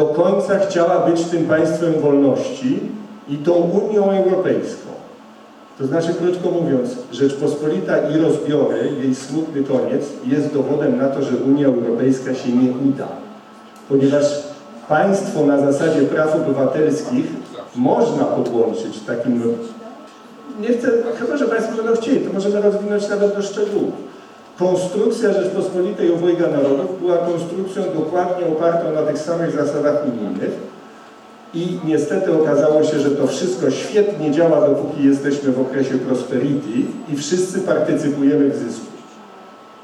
do końca chciała być tym państwem wolności i tą Unią Europejską. To znaczy, krótko mówiąc, Rzeczpospolita i rozbiory, jej smutny koniec, jest dowodem na to, że Unia Europejska się nie uda. Ponieważ państwo na zasadzie praw obywatelskich można podłączyć takim... Nie chcę, chyba że Państwo będą chcieli, to możemy rozwinąć nawet do szczegółów. Konstrukcja Rzeczpospolitej obojga narodów była konstrukcją dokładnie opartą na tych samych zasadach unijnych, i niestety okazało się, że to wszystko świetnie działa, dopóki jesteśmy w okresie prosperity i wszyscy partycypujemy w zysku.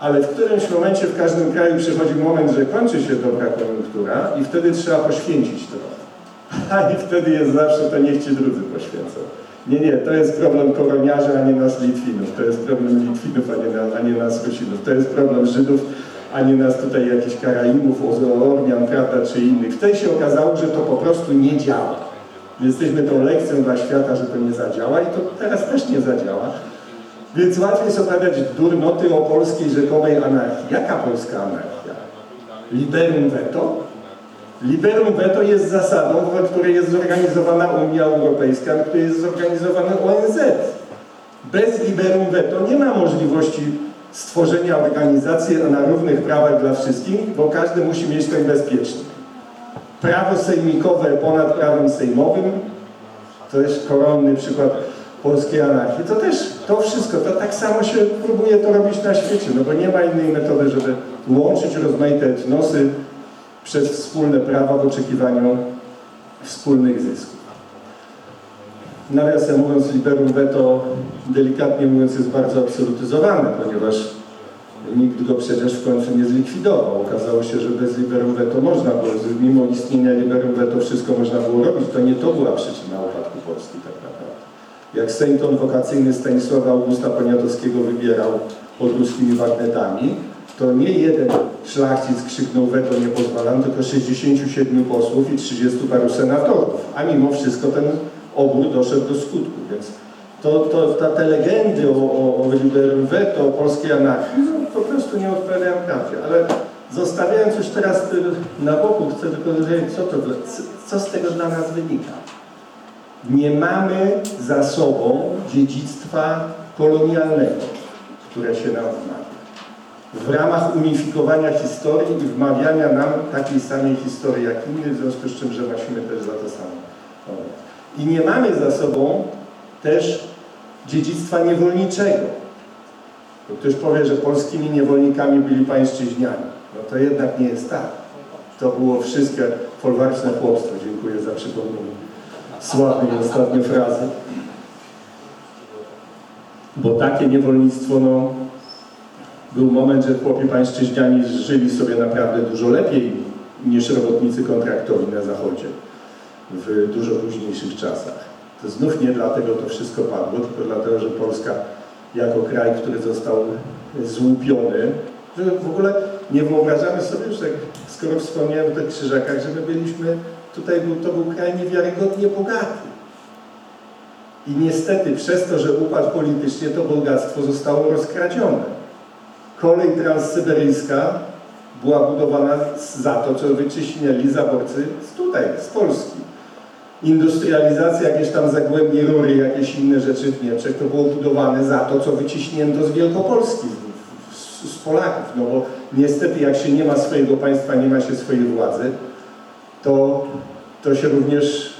Ale w którymś momencie w każdym kraju przychodzi moment, że kończy się dobra koniunktura i wtedy trzeba poświęcić trochę. A i wtedy jest zawsze to niech ci drudzy poświęcą. Nie, nie, to jest problem koroniarzy, a nie nas Litwinów. To jest problem Litwinów, a nie, na, a nie nas Rusinów. To jest problem Żydów, a nie nas tutaj jakichś Karaimów, Ormian, prawda, czy innych. Wtedy się okazało, że to po prostu nie działa. Jesteśmy tą lekcją dla świata, że to nie zadziała i to teraz też nie zadziała. Więc łatwiej jest opowiadać durnoty o polskiej rzekomej anarchii. Jaka polska anarchia? Liberum veto? Liberum veto jest zasadą, w której jest zorganizowana Unia Europejska, w której jest zorganizowany ONZ. Bez liberum veto nie ma możliwości stworzenia organizacji na równych prawach dla wszystkich, bo każdy musi mieć ten bezpieczny. Prawo sejmikowe ponad prawem sejmowym, to jest koronny przykład polskiej anarchii. To też, to wszystko, to tak samo się próbuje to robić na świecie, no bo nie ma innej metody, żeby łączyć rozmaite etnosy przez wspólne prawa w oczekiwaniu wspólnych zysków. Nawiasem mówiąc, liberum veto, delikatnie mówiąc, jest bardzo absolutyzowane, ponieważ nikt go przecież w końcu nie zlikwidował. Okazało się, że bez liberum veto można było, mimo istnienia liberum veto wszystko można było robić. To nie to była przyczyna upadku Polski tak naprawdę. Jak Sejton wokacyjny Stanisława Augusta Poniatowskiego wybierał pod ruskimi bagnetami, to nie jeden szlachcic krzyknął weto nie pozwalam, tylko 67 posłów i 30 paru senatorów. A mimo wszystko ten obór doszedł do skutku, więc to, to ta, te legendy o, o, o liberum veto, o polskiej anarchii, no, po prostu nie odpowiadają prawdzie. Ale zostawiając już teraz na boku, chcę tylko powiedzieć, co, to, co z tego dla nas wynika. Nie mamy za sobą dziedzictwa kolonialnego, które się nam wmawia. W ramach unifikowania historii i wmawiania nam takiej samej historii jak inny, w związku z czym, że musimy też za to samo. I nie mamy za sobą też dziedzictwa niewolniczego. Ktoś powie, że polskimi niewolnikami byli pańszczyźniani. No to jednak nie jest tak. To było wszystkie folwarczne chłopstwo. Dziękuję za przypomnienie sławnej ostatniej frazy. Bo takie niewolnictwo, no, był moment, że chłopi pańszczyźniani żyli sobie naprawdę dużo lepiej niż robotnicy kontraktowi na zachodzie w dużo późniejszych czasach. To znów nie dlatego to wszystko padło, tylko dlatego, że Polska jako kraj, który został złupiony, że w ogóle nie wyobrażamy sobie, że skoro wspomniałem o tych krzyżakach, że my byliśmy, tutaj był, to był kraj niewiarygodnie bogaty. I niestety przez to, że upadł politycznie, to bogactwo zostało rozkradzione. Kolej transsyberyjska była budowana za to, co wyciśnieli zaborcy z tutaj, z Polski industrializacja, jakieś tam zagłębie rury, jakieś inne rzeczy w Niemczech, to było budowane za to, co wyciśnięto z Wielkopolski, z, z Polaków. No bo niestety jak się nie ma swojego państwa, nie ma się swojej władzy, to, to się również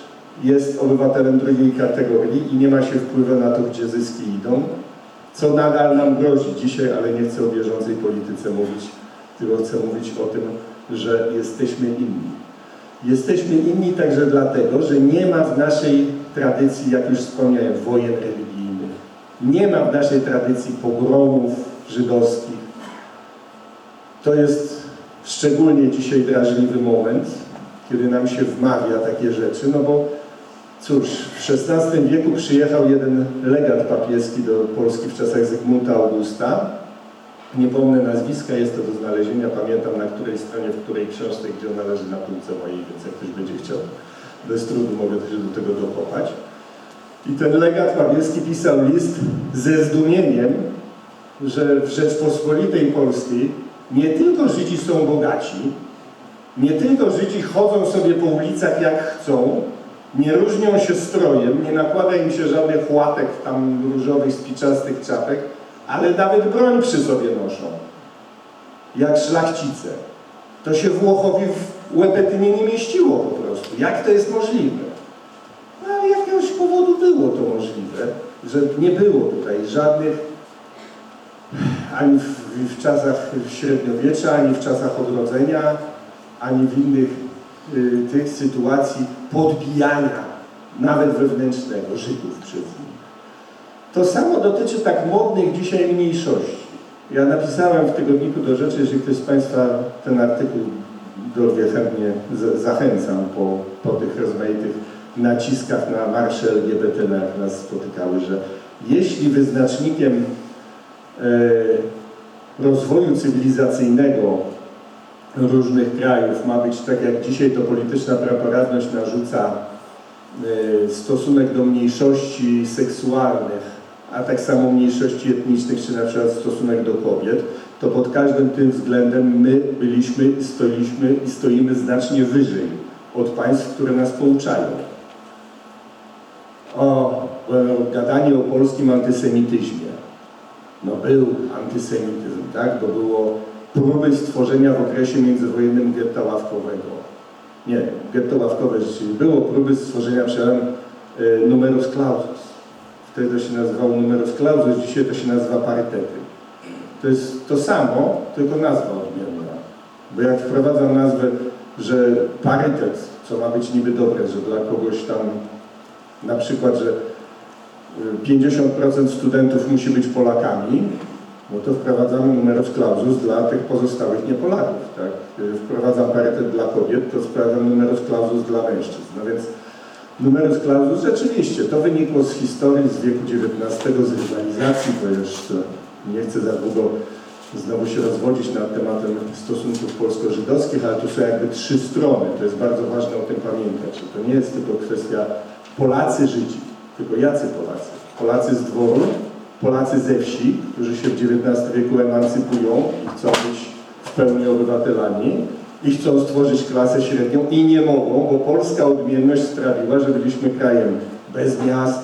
jest obywatelem drugiej kategorii i nie ma się wpływu na to, gdzie zyski idą, co nadal nam grozi dzisiaj, ale nie chcę o bieżącej polityce mówić, tylko chcę mówić o tym, że jesteśmy inni. Jesteśmy inni także dlatego, że nie ma w naszej tradycji, jak już wspomniałem, wojen religijnych. Nie ma w naszej tradycji pogromów żydowskich. To jest szczególnie dzisiaj drażliwy moment, kiedy nam się wmawia takie rzeczy, no bo cóż, w XVI wieku przyjechał jeden legat papieski do Polski w czasach Zygmunta Augusta, nie pomnę nazwiska, jest to do znalezienia, pamiętam na której stronie, w której książce, gdzie ona leży na półce mojej, więc jak ktoś będzie chciał, bez trudu mogę się do tego dokopać. I ten legat papieski pisał list ze zdumieniem, że w Rzeczpospolitej Polskiej nie tylko Żydzi są bogaci, Nie tylko Żydzi chodzą sobie po ulicach jak chcą, nie różnią się strojem, nie nakłada im się żadnych łatek tam różowych, spiczastych czapek, ale nawet broń przy sobie noszą, jak szlachcice. To się Włochowi w Łepetynie nie mieściło po prostu. Jak to jest możliwe? No ale jakiegoś powodu było to możliwe, że nie było tutaj żadnych ani w, w czasach średniowiecza, ani w czasach odrodzenia, ani w innych y, tych sytuacji podbijania, nawet wewnętrznego, Żydów przez nich. To samo dotyczy tak modnych dzisiaj mniejszości. Ja napisałem w tygodniku do rzeczy, jeżeli ktoś z Państwa ten artykuł dorwie chętnie z- zachęcam po, po tych rozmaitych naciskach na marsze LGBT, jak nas spotykały, że jeśli wyznacznikiem e, rozwoju cywilizacyjnego różnych krajów ma być tak jak dzisiaj to polityczna praworadztwość narzuca e, stosunek do mniejszości seksualnych, a tak samo mniejszości etnicznych, czy na przykład stosunek do kobiet, to pod każdym tym względem my byliśmy, stoiliśmy i stoimy znacznie wyżej od państw, które nas pouczają. O, e, gadanie o polskim antysemityzmie. No był antysemityzm, tak? To było próby stworzenia w okresie międzywojennym getta ławkowego. Nie, getto ławkowe rzeczywiście było, próby stworzenia, przepraszam, e, numerus clausus. Wtedy to się nazywało numerus clausus, dzisiaj to się nazywa parytety. To jest to samo, tylko nazwa odmienna. Bo jak wprowadzam nazwę, że parytet, co ma być niby dobre, że dla kogoś tam na przykład, że y, 50% studentów musi być Polakami, no to wprowadzamy numerus clausus dla tych pozostałych niepolaków, tak? Y, Wprowadzam parytet dla kobiet, to wprowadzam numerus clausus dla mężczyzn. No więc numerus clausus rzeczywiście, to wynikło z historii z wieku XIX, z rywalizacji, to jeszcze nie chcę za długo znowu się rozwodzić nad tematem stosunków polsko-żydowskich, ale tu są jakby trzy strony, to jest bardzo ważne o tym pamiętać, że to nie jest tylko kwestia Polacy-Żydzi, tylko jacy Polacy? Polacy z dworu, Polacy ze wsi, którzy się w XIX wieku emancypują i chcą być w pełni obywatelami i chcą stworzyć klasę średnią i nie mogą, bo polska odmienność sprawiła, że byliśmy krajem bez miast,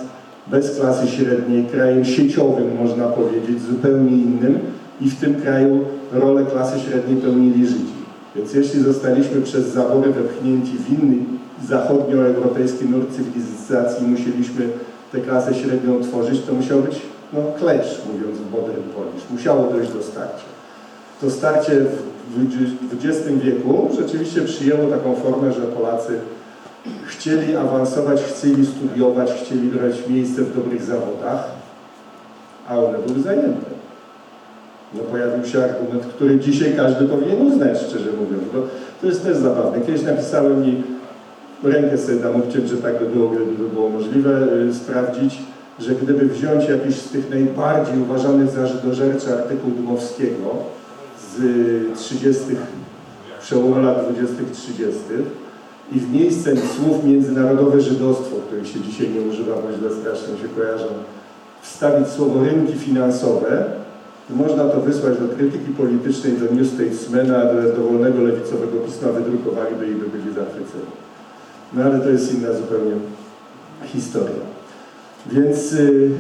bez klasy średniej, krajem sieciowym można powiedzieć, zupełnie innym i w tym kraju rolę klasy średniej pełnili Żydzi. Więc jeśli zostaliśmy przez zabory wepchnięci w inny zachodnioeuropejski nurt cywilizacji musieliśmy tę klasę średnią tworzyć, to musiał być no, klesz, mówiąc w modern Polish. Musiało dojść do starcia. To starcie w XX wieku rzeczywiście przyjęło taką formę, że Polacy chcieli awansować, chcieli studiować, chcieli brać miejsce w dobrych zawodach, a one były zajęte. No pojawił się argument, który dzisiaj każdy powinien uznać, szczerze mówiąc, bo to jest też zabawne. Kiedyś napisałem i rękę sobie dam obciąć, że tak by było, gdyby by było możliwe, y, sprawdzić, że gdyby wziąć jakiś z tych najbardziej uważanych za żydożerczy artykuł Dmowskiego z 30. przełomu lat 20-30 i w miejsce słów międzynarodowe żydostwo, których się dzisiaj nie używa, bo źle strasznie się kojarzą, wstawić słowo rynki finansowe, to można to wysłać do krytyki politycznej, do New Statesmana, do dowolnego lewicowego pisma, wydrukowaliby i by byli zachwyceni. No ale to jest inna zupełnie historia. Więc y,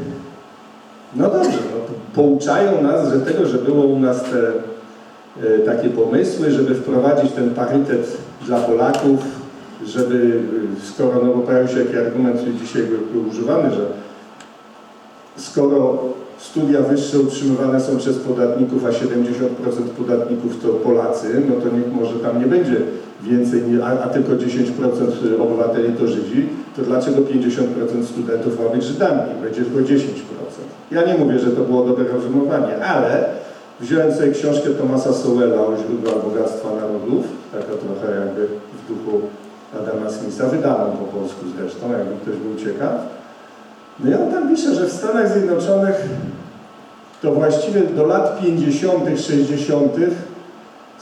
no dobrze, no, pouczają nas, że tego, że było u nas te y, takie pomysły, żeby wprowadzić ten parytet dla Polaków, żeby, y, skoro, no bo pojawił się taki argument, który dzisiaj był, używany, że skoro studia wyższe utrzymywane są przez podatników, a 70% podatników to Polacy, no to niech może tam nie będzie więcej, a, a tylko 10% obywateli to Żydzi, to dlaczego 50% studentów ma być Żydami? Będzie tylko 10%. Ja nie mówię, że to było dobre rozumowanie, ale wziąłem sobie książkę Tomasa Sowella o źródłach bogactwa narodów, taka trochę jakby w duchu Adama Smitha, wydaną po polsku zresztą, jakby ktoś był ciekaw. No i on tam pisze, że w Stanach Zjednoczonych to właściwie do lat 50., 60.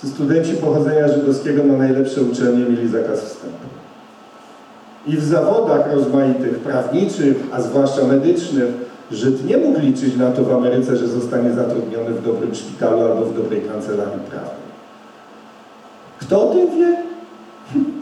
ci studenci pochodzenia żydowskiego na najlepsze uczelnie mieli zakaz wstępu. I w zawodach rozmaitych, prawniczych, a zwłaszcza medycznych, Żyd nie mógł liczyć na to w Ameryce, że zostanie zatrudniony w dobrym szpitalu albo w dobrej kancelarii prawnej. Kto o tym wie?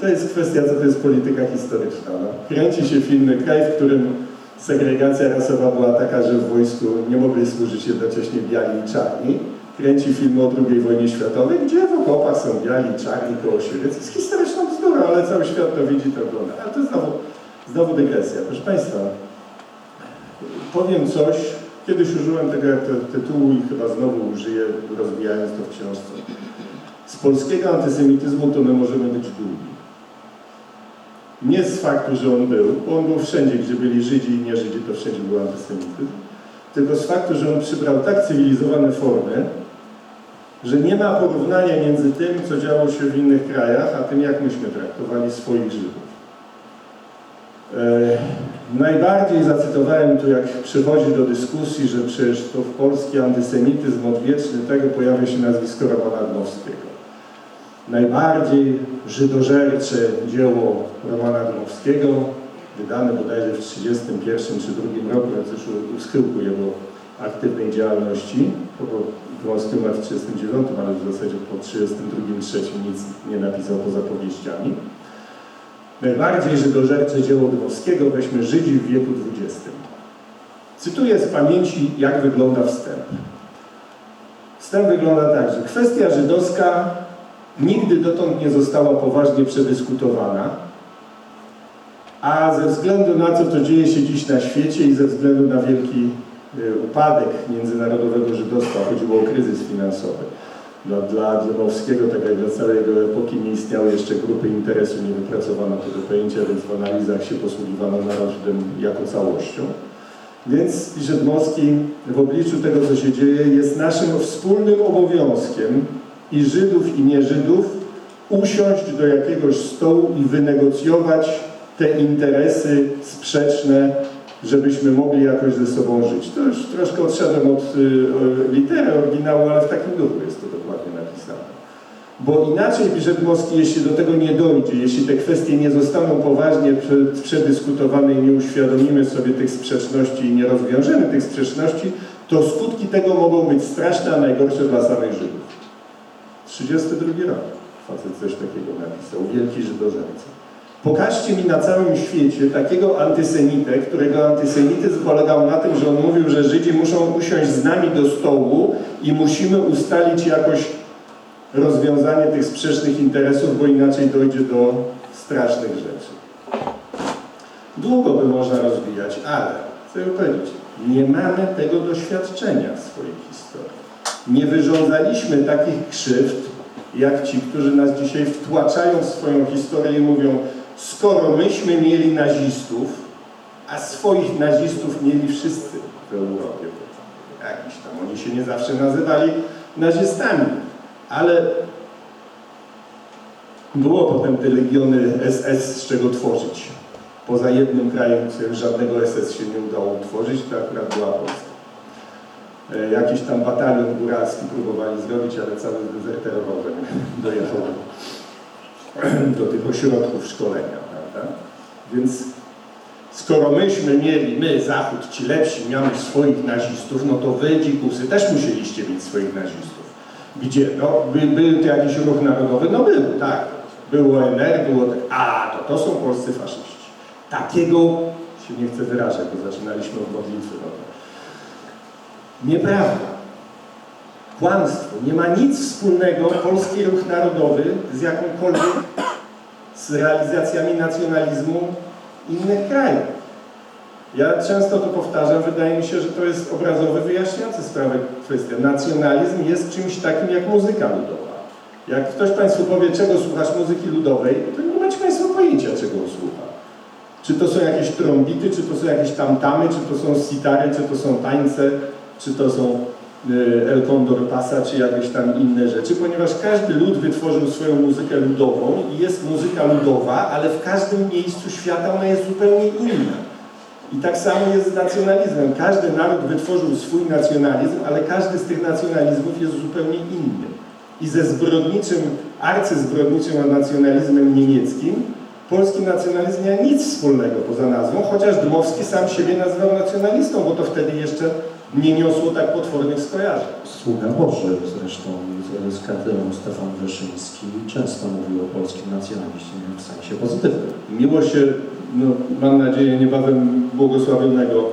to jest kwestia, co to jest polityka historyczna. No. Kręci się filmy, kraj, w którym segregacja rasowa była taka, że w wojsku nie mogli służyć jednocześnie biali i czarni. Kręci filmy o II wojnie światowej, gdzie w okopach są biali i czarni koło siebie. To jest historyczna bzdura, ale cały świat to widzi, to ogląda. Ale to znowu, znowu dygresja. Proszę Państwa, powiem coś, kiedyś użyłem tego tytułu i chyba znowu użyję, rozwijając to w książce. Z polskiego antysemityzmu to my możemy być dumni. Nie z faktu, że on był, bo on był wszędzie, gdzie byli Żydzi i nie Żydzi, to wszędzie był antysemityzm, tylko z faktu, że on przybrał tak cywilizowane formy, że nie ma porównania między tym, co działo się w innych krajach, a tym, jak myśmy traktowali swoich Żydów. E, najbardziej zacytowałem tu, jak przychodzi do dyskusji, że przecież to w polski antysemityzm odwieczny, tego pojawia się nazwisko Romana Dmowskiego. Najbardziej żydożercze dzieło Romana Dmowskiego, wydane bodajże w 1931 czy 1932 roku, już u- u schyłku jego aktywnej działalności, bo Dmowski umarł w 1939, ale w zasadzie po 1932-1933 nic nie napisał poza powieściami. Najbardziej żydożercze dzieło Dmowskiego weźmy Żydzi w wieku XX. Cytuję z pamięci, jak wygląda wstęp. Wstęp wygląda tak, że kwestia żydowska nigdy dotąd nie została poważnie przedyskutowana, a ze względu na to, co dzieje się dziś na świecie i ze względu na wielki upadek międzynarodowego żydostwa, chodziło o kryzys finansowy. Dla, dla tak jak dla całej jego epoki, nie istniały jeszcze grupy interesu, nie wypracowano tego pojęcia, więc w analizach się posługiwano narodem jako całością. Więc pisze Dmowski, w obliczu tego, co się dzieje, jest naszym wspólnym obowiązkiem i Żydów, i nie Żydów usiąść do jakiegoś stołu i wynegocjować te interesy sprzeczne, żebyśmy mogli jakoś ze sobą żyć. To już troszkę odszedłem od y, y, litery oryginału, ale w takim duchu jest to dokładnie napisane. Bo inaczej, pisze Dmowski, jeśli do tego nie dojdzie, jeśli te kwestie nie zostaną poważnie prze- przedyskutowane i nie uświadomimy sobie tych sprzeczności i nie rozwiążemy tych sprzeczności, to skutki tego mogą być straszne, a najgorsze dla samych Żydów. 32 rok facet coś takiego napisał, wielki Żydożerca. Pokażcie mi na całym świecie takiego antysemitę, którego antysemityzm polegał na tym, że on mówił, że Żydzi muszą usiąść z nami do stołu i musimy ustalić jakoś rozwiązanie tych sprzecznych interesów, bo inaczej dojdzie do strasznych rzeczy. Długo by można rozwijać, ale chcę powiedzieć, nie mamy tego doświadczenia w swojej historii. Nie wyrządzaliśmy takich krzywd, jak ci, którzy nas dzisiaj wtłaczają w swoją historię i mówią, skoro myśmy mieli nazistów, a swoich nazistów mieli wszyscy w Europie. Jakiś tam, oni się nie zawsze nazywali nazistami, ale było potem te legiony SS z czego tworzyć. Poza jednym krajem, żadnego SS się nie udało utworzyć, to akurat była Polska. E, Jakiś tam batalion góralski próbowali zrobić, ale cały zdezerterował, dojechał do, tych ośrodków szkolenia, prawda? Więc skoro myśmy mieli, my, Zachód, ci lepsi, miamy swoich nazistów, no to wy, dzikusy, też musieliście mieć swoich nazistów. Gdzie? No, by, był to jakiś ruch narodowy? No był, tak. Było NR, było tak. A, to to są polscy faszyści. Takiego się nie chcę wyrażać, bo zaczynaliśmy od modlitwy. No. Nieprawda. Kłamstwo. Nie ma nic wspólnego polski ruch narodowy z jakąkolwiek z realizacjami nacjonalizmu innych krajów. Ja często to powtarzam, wydaje mi się, że to jest obrazowy, wyjaśniający sprawę kwestia. Nacjonalizm jest czymś takim jak muzyka ludowa. Jak ktoś Państwu powie, czego słuchasz muzyki ludowej, to nie macie Państwo pojęcia, czego on słucha. Czy to są jakieś trąbity, czy to są jakieś tamtamy, czy to są sitary, czy to są tańce, czy to są El Condor Pasa, czy jakieś tam inne rzeczy, ponieważ każdy lud wytworzył swoją muzykę ludową i jest muzyka ludowa, ale w każdym miejscu świata ona jest zupełnie inna. I tak samo jest z nacjonalizmem. Każdy naród wytworzył swój nacjonalizm, ale każdy z tych nacjonalizmów jest zupełnie inny. I ze zbrodniczym, arcyzbrodniczym nacjonalizmem niemieckim polski nacjonalizm nie ma nic wspólnego poza nazwą, chociaż Dmowski sam siebie nazywał nacjonalistą, bo to wtedy jeszcze nie niosło tak potwornych skojarzeń. Sługa Boży zresztą z kardynał Stefan Wyszyński często mówił o polskim nacjonalizmie w sensie pozytywnym. Miło się, no, mam nadzieję, niebawem błogosławionego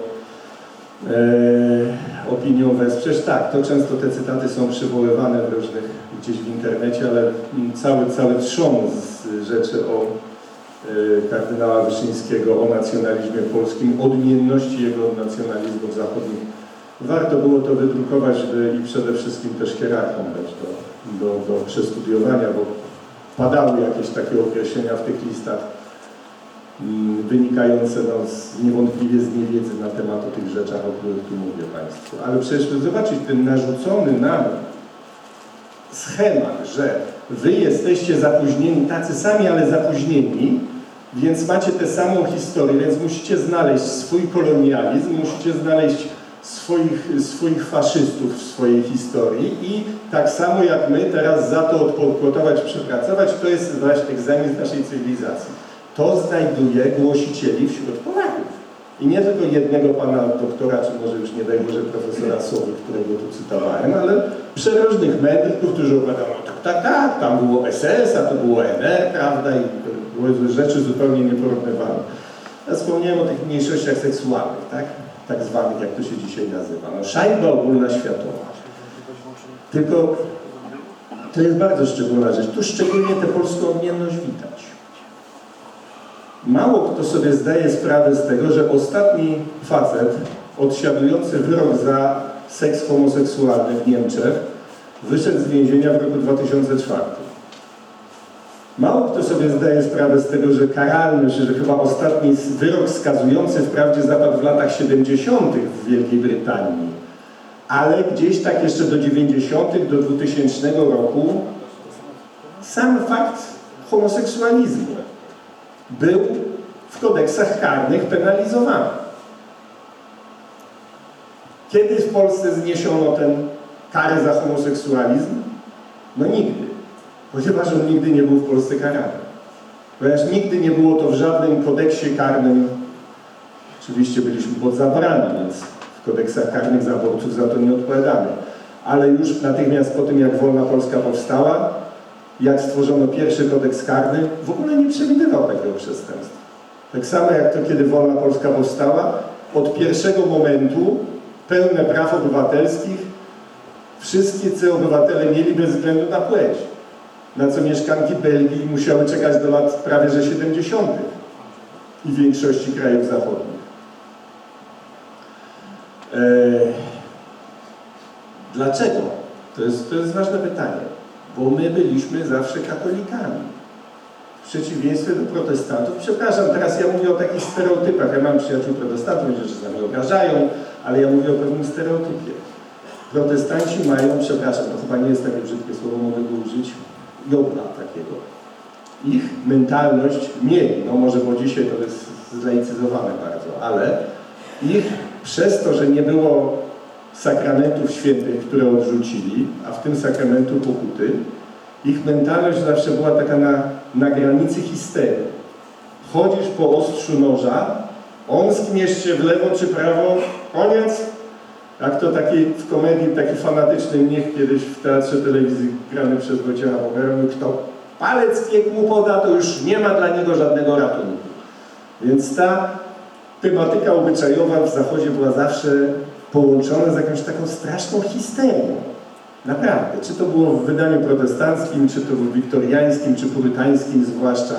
e, opinią wesprzeć. Tak, to często te cytaty są przywoływane w różnych, gdzieś w internecie, ale cały, cały trzon z rzeczy o e, kardynała Wyszyńskiego, o nacjonalizmie polskim, odmienności jego od nacjonalizmów zachodnich. Warto było to wydrukować by, i przede wszystkim też hierarchom dać do, do, do przestudiowania, bo padały jakieś takie określenia w tych listach mm, wynikające no, z, niewątpliwie z niewiedzy na temat o tych rzeczach, o których tu mówię Państwu. Ale przecież zobaczyć ten narzucony nam schemat, że Wy jesteście zapóźnieni, tacy sami, ale zapóźnieni, więc macie tę samą historię, więc musicie znaleźć swój kolonializm, musicie znaleźć swoich, swoich faszystów w swojej historii i tak samo jak my teraz za to odpokutować, przepracować, to jest właśnie egzamin z naszej cywilizacji. To znajduje głosicieli wśród Polaków. I nie tylko jednego pana doktora, czy może już nie daj Boże profesora Sowy, którego tu cytowałem, ale przeróżnych mędrków, którzy opowiadają, tak, tak, tak, tam było SS, a to było NR, prawda, i były rzeczy zupełnie nieporównywalne. Ja wspomniałem o tych mniejszościach seksualnych, tak? Tak zwanych, jak to się dzisiaj nazywa. No, szajba ogólna światowa. Tylko to jest bardzo szczególna rzecz. Tu szczególnie tę polską odmienność widać. Mało kto sobie zdaje sprawę z tego, że ostatni facet odsiadujący wyrok za seks homoseksualny w Niemczech wyszedł z więzienia w roku 2004. Mało kto sobie zdaje sprawę z tego, że karalny, że chyba ostatni wyrok skazujący wprawdzie zapadł w latach 70. w Wielkiej Brytanii, ale gdzieś tak jeszcze do 90., do 2000 roku sam fakt homoseksualizmu był w kodeksach karnych penalizowany. Kiedy w Polsce zniesiono ten karę za homoseksualizm? No nigdy ponieważ on nigdy nie był w Polsce karany. Ponieważ nigdy nie było to w żadnym kodeksie karnym, oczywiście byliśmy pod zabrani, więc w kodeksach karnych za abortów za to nie odpowiadamy. Ale już natychmiast po tym, jak Wolna Polska powstała, jak stworzono pierwszy kodeks karny, w ogóle nie przewidywał takiego przestępstwa. Tak samo jak to, kiedy Wolna Polska powstała, od pierwszego momentu pełne praw obywatelskich wszyscy obywatele mieli bez względu na płeć na co mieszkanki Belgii musiały czekać do lat prawie że 70. i większości krajów zachodnich. Eee, dlaczego? To jest, to jest ważne pytanie. Bo my byliśmy zawsze katolikami. W przeciwieństwie do protestantów. Przepraszam, teraz ja mówię o takich stereotypach. Ja mam przyjaciół protestantów, się czasami obrażają, ale ja mówię o pewnym stereotypie. Protestanci mają, przepraszam, to chyba nie jest takie brzydkie słowo, mogę go użyć, jobla takiego. Ich mentalność mieli, no może bo dzisiaj to jest zlaicyzowane bardzo, ale ich przez to, że nie było sakramentów świętych, które odrzucili, a w tym sakramentu pokuty, ich mentalność zawsze była taka na, na granicy histerii. Chodzisz po ostrzu noża, on skniesz się w lewo czy prawo, koniec, jak to taki w komedii, taki fanatyczny mniech kiedyś w teatrze telewizji grany przez Wojciecha Boberę, kto palec piekł mu poda, to już nie ma dla niego żadnego ratunku. Więc ta tematyka obyczajowa w Zachodzie była zawsze połączona z jakąś taką straszną histerią. Naprawdę. Czy to było w wydaniu protestanckim, czy to w wiktoriańskim, czy purytańskim zwłaszcza,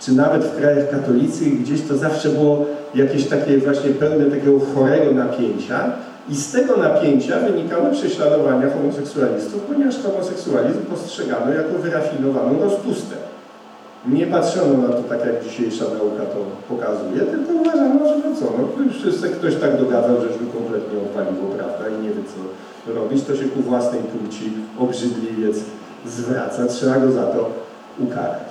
czy nawet w krajach katolickich, gdzieś to zawsze było jakieś takie właśnie pełne takiego chorego napięcia, i z tego napięcia wynikały prześladowania homoseksualistów, ponieważ homoseksualizm postrzegano jako wyrafinowaną rozpustę. Nie patrzono na to tak, jak dzisiejsza nauka to pokazuje, tylko uważano, że no co, no się ktoś tak dogadzał, że już kompletnie odpaliło, prawda, i nie wie co robić, to się ku własnej płci obrzydliwiec zwraca, trzeba go za to ukarać.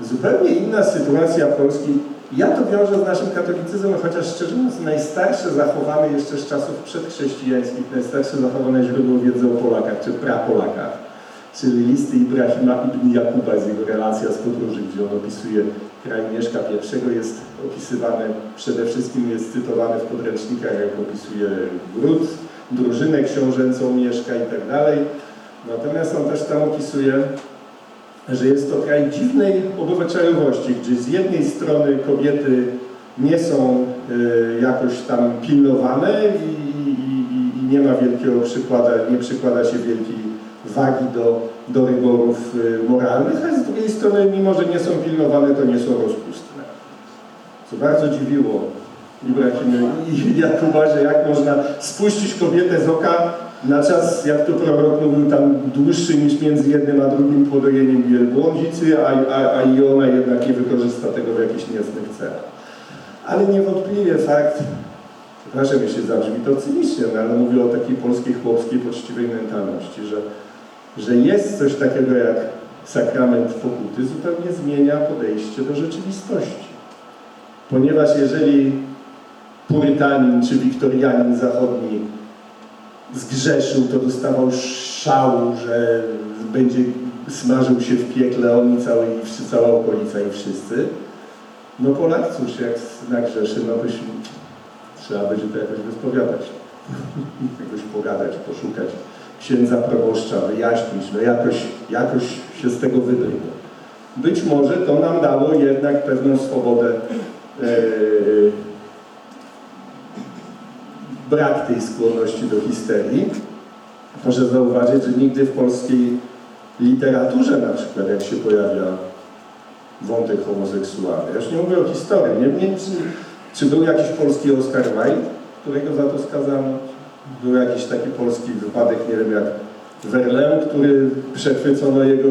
Zupełnie inna sytuacja Polski ja to wiążę z naszym katolicyzmem, chociaż szczerze mówiąc najstarsze zachowane jeszcze z czasów przedchrześcijańskich, najstarsze zachowane źródło wiedzy o Polakach, czy prapolakach, czyli listy Ibrahima ibn Jakuba z jego relacja z podróży, gdzie on opisuje kraj Mieszka I, jest opisywany, przede wszystkim jest cytowany w podręcznikach, jak opisuje gród drużynę książęcą mieszka i tak dalej. Natomiast on też tam opisuje, że jest to kraj dziwnej obywatelowości, gdzie z jednej strony kobiety nie są y, jakoś tam pilnowane i, i, i, nie ma wielkiego przykłada, nie przykłada się wielkiej wagi do, do rygorów y, moralnych, a z drugiej strony, mimo że nie są pilnowane, to nie są rozpustne. Co bardzo dziwiło Ibrahimy i Jakuba, że jak można spuścić kobietę z oka na czas, jak to prorok mówił, tam dłuższy niż między jednym a drugim podojeniem wielbłądzicy, a, a, a i ona jednak nie wykorzysta tego w jakichś niecnych celach. Ale niewątpliwie fakt, przepraszam, jeśli zabrzmi to cynicznie, no, ale mówię o takiej polskiej, chłopskiej, poczciwej mentalności, że, że jest coś takiego jak sakrament pokuty, zupełnie zmienia podejście do rzeczywistości. Ponieważ jeżeli purytanin czy wiktorianin zachodni zgrzeszył, to dostawał szału, że będzie smażył się w piekle on i cały, i cała okolica i wszyscy. No Polak, cóż, jak nagrzeszy, no to się, trzeba będzie to jakoś wyspowiadać. jakoś pogadać, poszukać księdza proboszcza, wyjaśnić, no jakoś, jakoś się z tego wybrnie. Być może to nam dało jednak pewną swobodę e, brak tej skłonności do histerii. Proszę zauważyć, że nigdy w polskiej literaturze na przykład, jak się pojawia wątek homoseksualny, ja już nie mówię o historii, nie, nie, czy, czy był jakiś polski Oscar Wilde, którego za to skazano? Był jakiś taki polski wypadek, nie wiem jak Verlaine, który przechwycono jego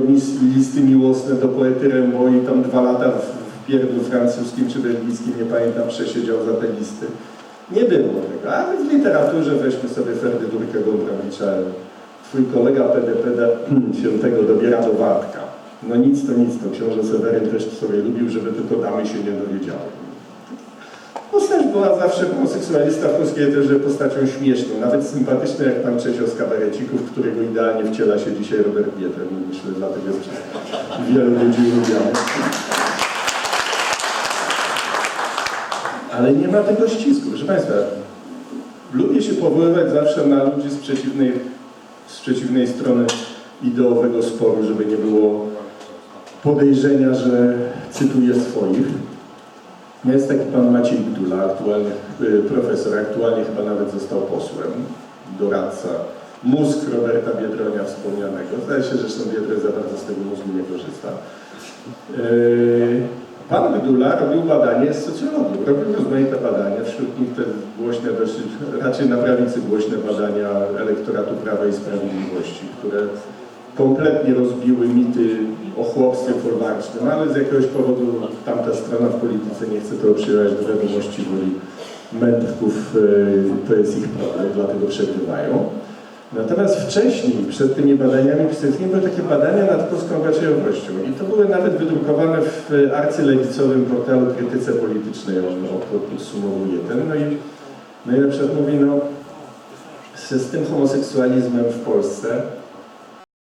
listy miłosne do poety Rimbaud i tam dwa lata w, w pierdlu francuskim czy belgijskim, nie pamiętam, przesiedział za te listy. Nie było tego, ale w literaturze weźmy sobie Ferdydurkę Gombrowicza. Twój kolega PDPD się tego dobiera do Wartka. No nic to nic, to książę Seweryn też sobie lubił, żeby tylko damy się nie dowiedziały. Postać była zawsze homoseksualista w polskiej też postacią śmieszną, nawet sympatyczną jak pan Czesio z kabarecików, którego idealnie wciela się dzisiaj Robert Bieter. Myślę, dlatego jest przez wielu ludzi lubiany. Ale nie ma tego ścisku. Proszę Państwa, lubię się powoływać zawsze na ludzi z przeciwnej, z przeciwnej strony ideowego sporu, żeby nie było podejrzenia, że cytuję swoich. Jest taki pan Maciej Gdula, aktualny profesor, aktualnie chyba nawet został posłem, doradca, mózg Roberta Biedronia wspomnianego. Zdaje się, że zresztą Biedroń za bardzo z tego mózgu nie korzysta. Yy, Pan Gdula robił badanie z socjologii, robił rozmaite badania, wśród nich te głośne, raczej na prawicy głośne badania elektoratu Prawa i Sprawiedliwości, które kompletnie rozbiły mity o chłopstwie folwarcznym, ale z jakiegoś powodu tamta strona w polityce nie chce to przyjąć do wiadomości, woli mędrków, yy, to jest ich problem, dlatego przegrywają. Natomiast wcześniej, przed tymi badaniami pisackimi, były takie badania nad polską obyczajowością i to były nawet wydrukowane w arcylewicowym portalu Krytyce Politycznej, on on podsumowuje ten. No i, no i na przykład mówi, no z tym homoseksualizmem w Polsce